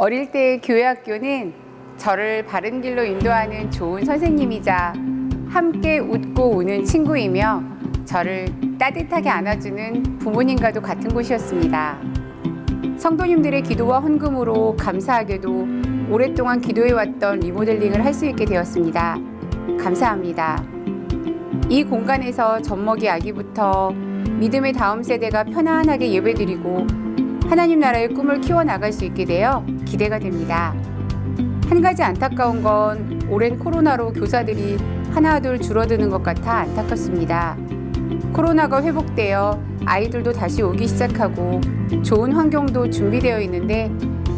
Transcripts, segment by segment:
어릴 때 교회 학교는 저를 바른 길로 인도하는 좋은 선생님이자 함께 웃고 우는 친구이며 저를 따뜻하게 안아주는 부모님과도 같은 곳이었습니다. 성도님들의 기도와 헌금으로 감사하게도 오랫동안 기도해왔던 리모델링을 할 수 있게 되었습니다. 감사합니다. 이 공간에서 젖먹이 아기부터 믿음의 다음 세대가 편안하게 예배드리고 하나님 나라의 꿈을 키워나갈 수 있게 되어 기대가 됩니다. 한 가지 안타까운 건 오랜 코로나로 교사들이 하나둘 줄어드는 것 같아 안타깝습니다. 코로나가 회복되어 아이들도 다시 오기 시작하고 좋은 환경도 준비되어 있는데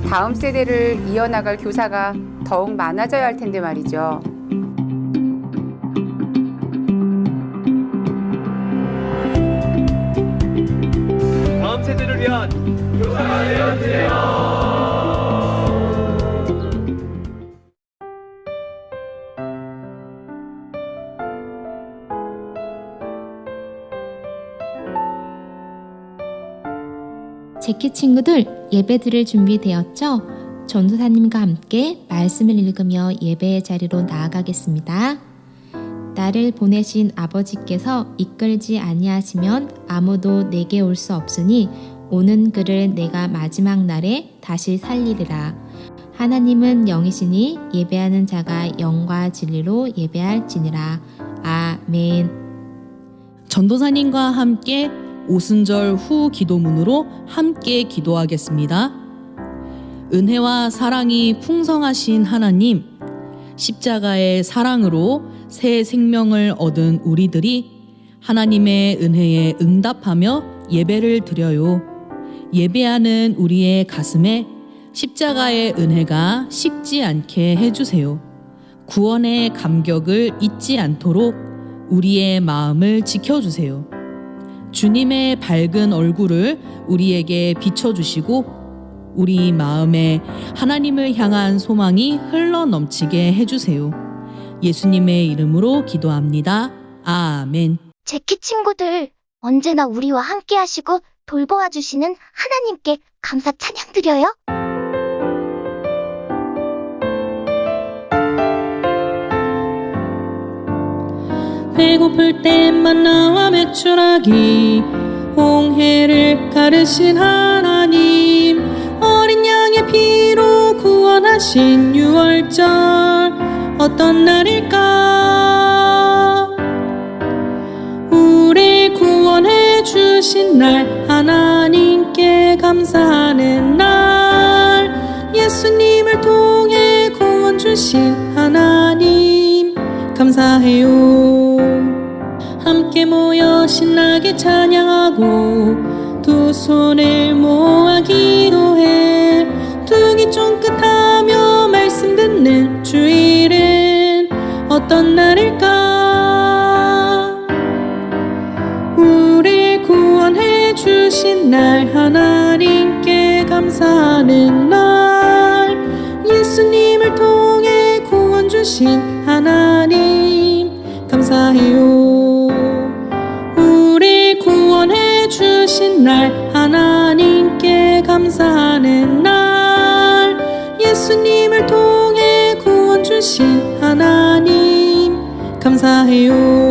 다음 세대를 이어나갈 교사가 더욱 많아져야 할 텐데 말이죠. 다음 세대를 위한 제키 친구들 예배 드릴 준비되었죠? 전도사님과 함께 말씀을 읽으며 예배의 자리로 나아가겠습니다. 나를 보내신 아버지께서 이끌지 아니하시면 아무도 내게 올 수 없으니 오는 그를 내가 마지막 날에 다시 살리리라. 하나님은 영이시니 예배하는 자가 영과 진리로 예배할지니라. 아멘. 전도사님과 함께 오순절 후 기도문으로 함께 기도하겠습니다. 은혜와 사랑이 풍성하신 하나님, 십자가의 사랑으로 새 생명을 얻은 우리들이 하나님의 은혜에 응답하며 예배를 드려요. 예배하는 우리의 가슴에 십자가의 은혜가 식지 않게 해주세요. 구원의 감격을 잊지 않도록 우리의 마음을 지켜주세요. 주님의 밝은 얼굴을 우리에게 비춰주시고 우리 마음에 하나님을 향한 소망이 흘러 넘치게 해주세요. 예수님의 이름으로 기도합니다. 아멘. 제키 친구들, 언제나 우리와 함께 하시고 돌보아 주시는 하나님께 감사 찬양 드려요. 배고플 땐만 나와 맥주라기. 홍해를 가르신 하나님 어린 양의 피로 구원하신 유월절 어떤 날일까? 우리 구원해 주신 날 하나님께 감사하는 날 예수님을 통해 구원 주신 하나님 감사해요 함께 모여 신나게 찬양하고 두 손을 모아 기도해. 두기 쫑긋하며 말씀 듣는 주일은 어떤 날일까? 우리 구원해 주신 날 하나님께 감사하는 날. 예수님을 통해 구원 주신 하나님 감사해요 주신 날 하나님께 감사하는 날 예수님을 통해 구원 주신 하나님 감사해요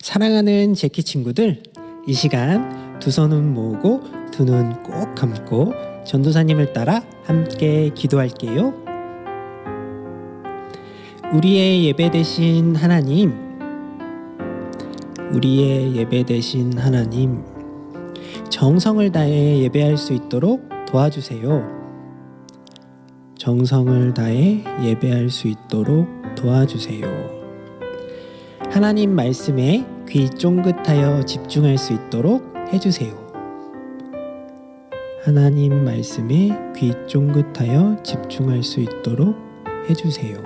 사랑하는 제키 친구들, 이 시간 두 손은 모으고 두 눈 꼭 감고 전도사님을 따라 함께 기도할게요. 우리의 예배 대신 하나님, 우리의 예배 대신 하나님, 정성을 다해 예배할 수 있도록 도와주세요. 정성을 다해 예배할 수 있도록 도와주세요. 하나님 말씀에 귀 쫑긋하여 집중할 수 있도록 해주세요. 하나님 말씀에 귀 쫑긋하여 집중할 수 있도록 해주세요.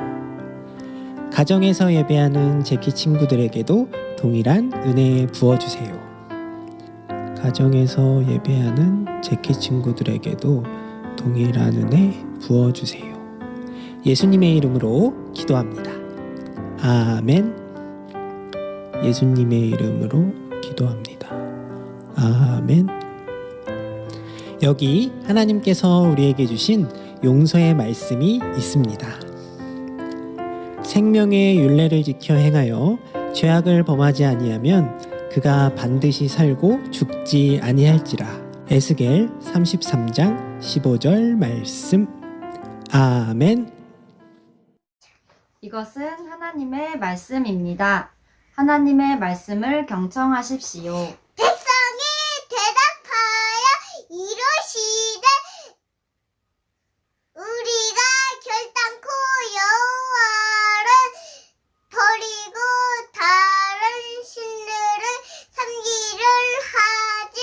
가정에서 예배하는 제키 친구들에게도 동일한 은혜 부어주세요. 가정에서 예배하는 제키 친구들에게도 동일한 은혜 부어주세요. 예수님의 이름으로 기도합니다. 아멘. 예수님의 이름으로 기도합니다. 아멘. 여기 하나님께서 우리에게 주신 용서의 말씀이 있습니다. 생명의 윤례를 지켜 행하여 죄악을 범하지 아니하면 그가 반드시 살고 죽지 아니할지라. 에스겔 33장 15절 말씀. 아멘. 이것은 하나님의 말씀입니다. 하나님의 말씀을 경청하십시오. 백성이 대답하여 이르시되 우리가 결단코 여호와를 버리고 다른 신들을 섬기를 하지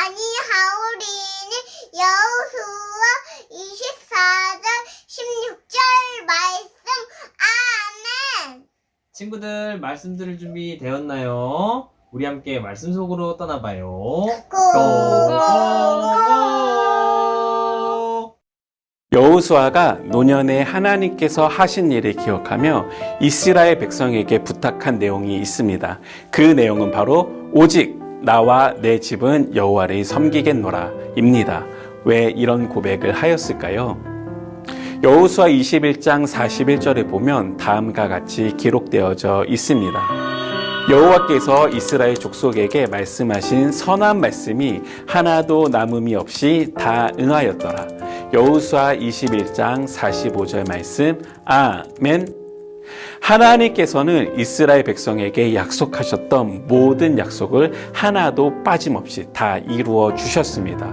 아니하오리니 여호수아 24절 16절 말씀 아멘 친구들 말씀 들을 준비 되었나요? 우리 함께 말씀 속으로 떠나봐요. 고고 여호수아가 노년에 하나님께서 하신 일을 기억하며 이스라엘 백성에게 부탁한 내용이 있습니다. 그 내용은 바로 오직 나와 내 집은 여호와를 섬기겠노라입니다. 왜 이런 고백을 하였을까요? 여호수아 21장 41절에 보면 다음과 같이 기록되어져 있습니다. 여호와께서 이스라엘 족속에게 말씀하신 선한 말씀이 하나도 남음이 없이 다 응하였더라. 여호수아 21장 45절 말씀. 아멘. 하나님께서는 이스라엘 백성에게 약속하셨던 모든 약속을 하나도 빠짐없이 다 이루어 주셨습니다.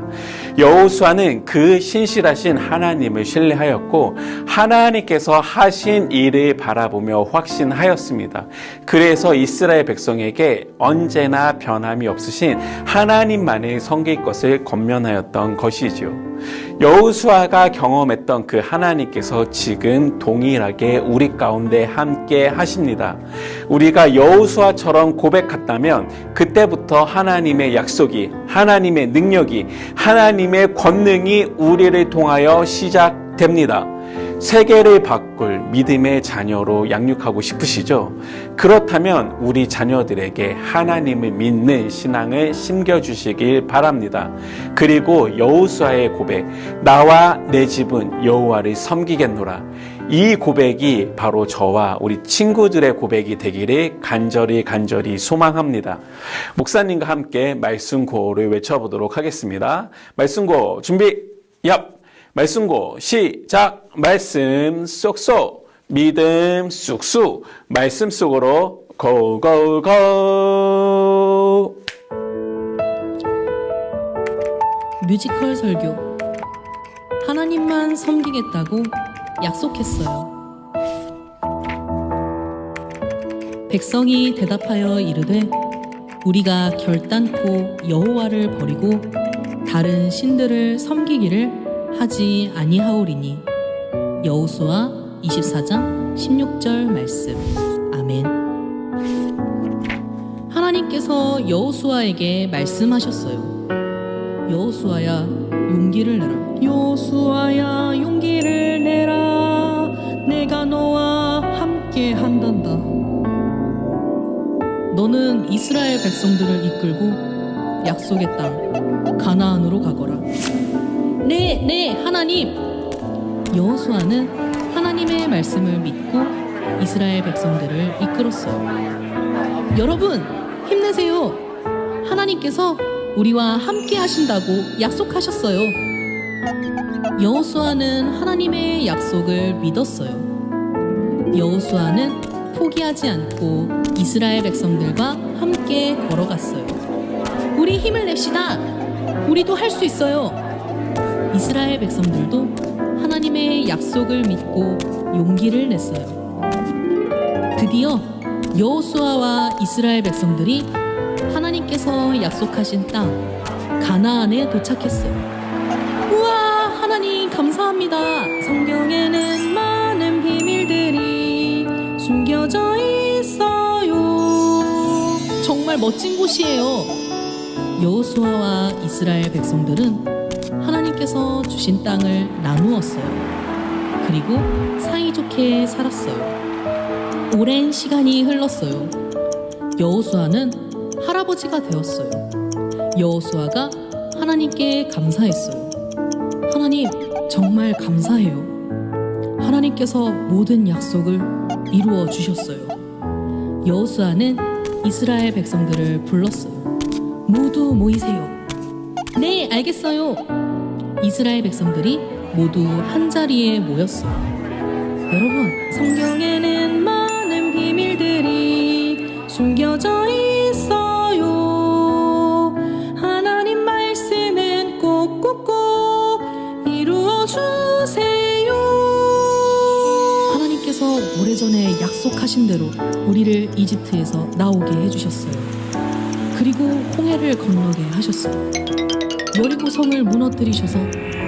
여호수아는 그 신실하신 하나님을 신뢰하였고 하나님께서 하신 일을 바라보며 확신하였습니다. 그래서 이스라엘 백성에게 언제나 변함이 없으신 하나님만을 섬길 것을 권면하였던 것이지요. 여호수아가 경험했던 그 하나님께서 지금 동일하게 우리 가운데 함께 하십니다. 우리가 여호수아처럼 고백했다면 그때부터 하나님의 약속이 하나님의 능력이 하나님의 권능이 우리를 통하여 시작됩니다. 세계를 바꿀 믿음의 자녀로 양육하고 싶으시죠? 그렇다면 우리 자녀들에게 하나님을 믿는 신앙을 심겨주시길 바랍니다. 그리고 여호수아의 고백, 나와 내 집은 여호와를 섬기겠노라. 이 고백이 바로 저와 우리 친구들의 고백이 되기를 간절히 간절히 소망합니다. 목사님과 함께 말씀 구호를 외쳐보도록 하겠습니다. 말씀 구호 준비, 얍! 말씀고 시작 말씀 쏙쏙 믿음 쑥쑥 말씀 속으로 고고고 뮤지컬 설교. 하나님만 섬기겠다고 약속했어요. 백성이 대답하여 이르되 우리가 결단코 여호와를 버리고 다른 신들을 섬기기를 하지 아니하오리니 여호수아 24장 16절 말씀. 아멘. 하나님께서 여호수아에게 말씀하셨어요. 여호수아야 용기를 내라 여호수아야 용기를 내가 너와 함께 한단다 너는 이스라엘 백성들을 이끌고 약속의 땅 가나안으로 가거라 네, 네, 하나님 여호수아는 하나님의 말씀을 믿고 이스라엘 백성들을 이끌었어요. 여러분, 힘내세요. 하나님께서 우리와 함께 하신다고 약속하셨어요. 여호수아는 하나님의 약속을 믿었어요. 여호수아는 포기하지 않고 이스라엘 백성들과 함께 걸어갔어요. 우리 힘을 냅시다. 우리도 할 수 있어요. 이스라엘 백성들도 하나님의 약속을 믿고 용기를 냈어요. 드디어 여호수아와 이스라엘 백성들이 하나님께서 약속하신 땅 가나안에 도착했어요. 우와, 하나님 감사합니다. 성경에는 정말 멋진 곳이에요. 여호수아와 이스라엘 백성들은 하나님께서 주신 땅을 나누었어요. 그리고 사이좋게 살았어요. 오랜 시간이 흘렀어요. 여호수아는 할아버지가 되었어요. 여호수아가 하나님께 감사했어요. 하나님, 정말 감사해요. 하나님께서 모든 약속을 이루어 주셨어요. 여호수아는 이스라엘 백성들을 불렀어요. 모두 모이세요. 네, 알겠어요. 이스라엘 백성들이 모두 한 자리에 모였어요. 여러분, 성경에는 많은 비밀들이 숨겨져 있 하신 대로 우리를 이집트에서 나오게 해주셨어요. 그리고 홍해를 건너게 하셨어요. 여리고 성을 무너뜨리셔서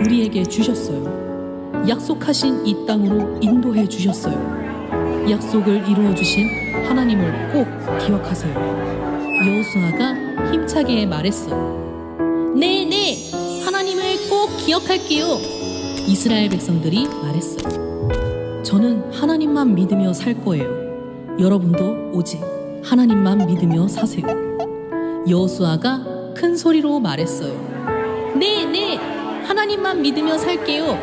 우리에게 주셨어요. 약속하신 이 땅으로 인도해 주셨어요. 약속을 이루어 주신 하나님을 꼭 기억하세요. 여호수아가 힘차게 말했어요. 네, 네. 하나님을 꼭 기억할게요. 이스라엘 백성들이 말했어요. 저는 하나님만 믿으며 살 거예요. 여러분도 오직 하나님만 믿으며 사세요. 여호수아가 큰 소리로 말했어요. 네, 네. 하나님만 믿으며 살게요.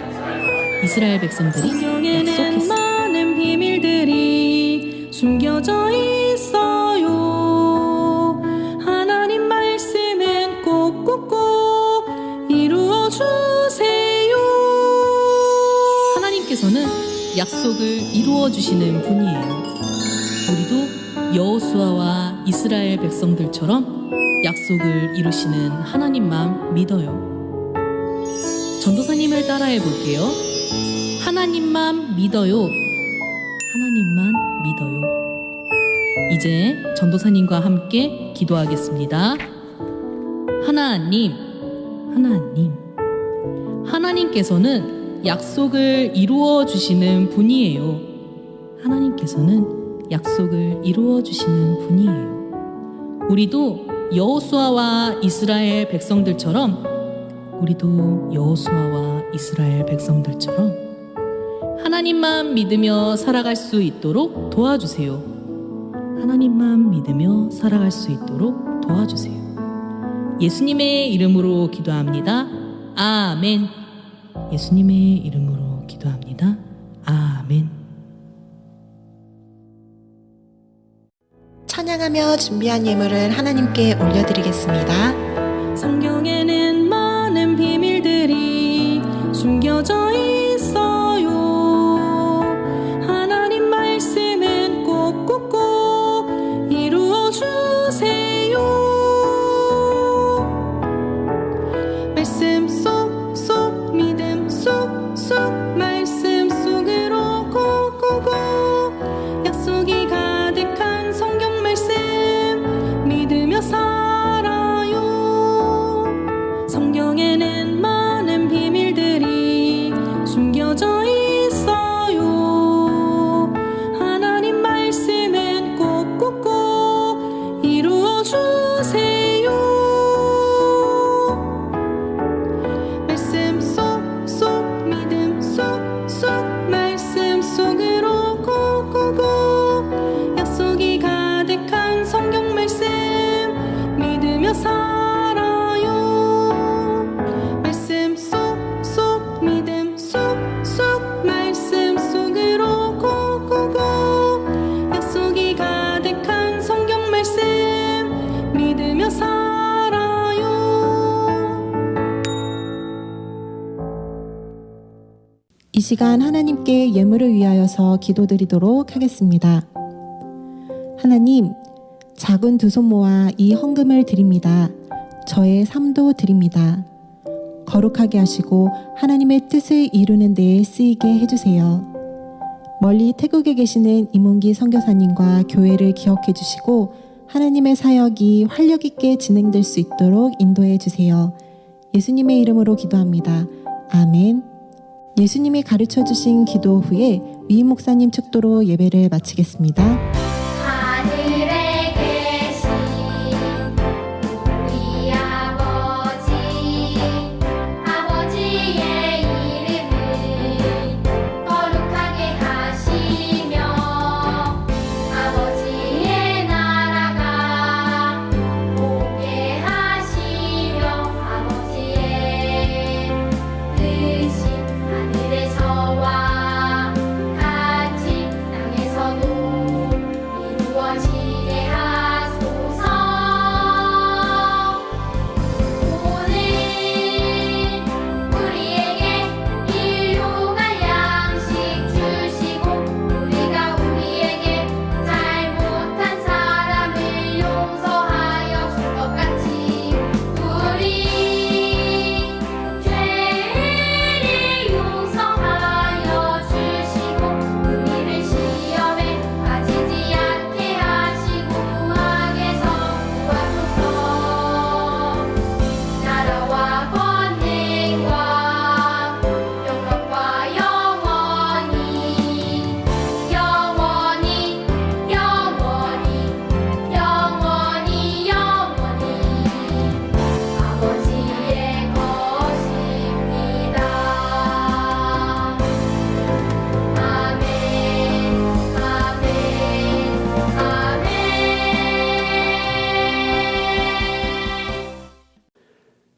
이스라엘 백성들이 약속했어요. 많은 비밀들이 숨겨져 있어요. 하나님 말씀은 꼭꼭꼭 이루어 주세요. 하나님께서는 약속을 이루어 주시는 분이에요. 우리도 여호수아와 이스라엘 백성들처럼 약속을 이루시는 하나님만 믿어요. 전도사님을 따라해 볼게요. 하나님만 믿어요. 하나님만 믿어요. 이제 전도사님과 함께 기도하겠습니다. 하나님, 하나님. 하나님께서는 약속을 이루어 주시는 분이에요. 하나님께서는 약속을 이루어 주시는 분이에요. 우리도 여호수아와 이스라엘 백성들처럼 우리도 여호수아와 이스라엘 백성들처럼 하나님만 믿으며 살아갈 수 있도록 도와주세요. 하나님만 믿으며 살아갈 수 있도록 도와주세요. 예수님의 이름으로 기도합니다. 아멘. 예수님의 이름으로 하며 준비한 예물을 하나님께 올려드리겠습니다. 시간 하나님께 예물을 위하여서 기도드리도록 하겠습니다. 하나님, 작은 두 손 모아 이 헌금을 드립니다. 저의 삶도 드립니다. 거룩하게 하시고 하나님의 뜻을 이루는 데에 쓰이게 해주세요. 멀리 태국에 계시는 이문기 선교사님과 교회를 기억해 주시고 하나님의 사역이 활력 있게 진행될 수 있도록 인도해 주세요. 예수님의 이름으로 기도합니다. 아멘. 예수님이 가르쳐 주신 기도 후에 위임 목사님 축도로 예배를 마치겠습니다.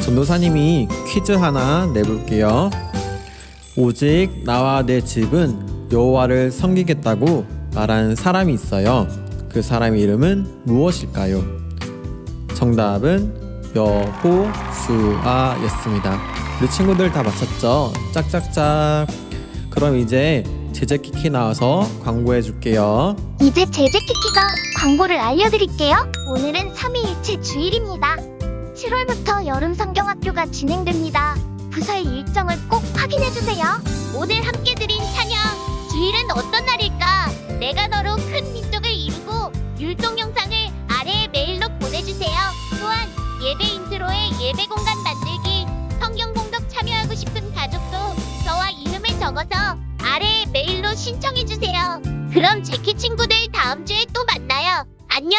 전도사님이 퀴즈 하나 내볼게요. 오직 나와 내 집은 여호와를 섬기겠다고 말한 사람이 있어요. 그 사람 이름은 무엇일까요? 정답은 여호수아였습니다. 우리 친구들 다 맞췄죠? 짝짝짝. 그럼 이제 제재키키 나와서 광고해 줄게요. 이제 제재키키가 광고를 알려드릴게요. 오늘은 3위일체 주일입니다. 7월부터 여름 성경학교가 진행됩니다. 부서의 일정을 꼭 확인해주세요. 오늘 함께 드린 찬양, 주일은 어떤 날일까? 내가 너로 큰 민족을 이루고 율동 영상을 아래에 메일로 보내주세요. 또한 예배 인트로에 예배 공간 만들기, 성경 공독 참여하고 싶은 가족도 저와 이름을 적어서 아래에 메일로 신청해주세요. 그럼 제키 친구들 다음 주에 또 만나요. 안녕!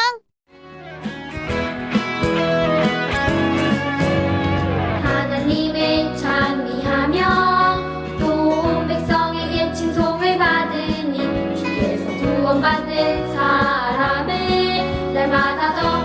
주께서 구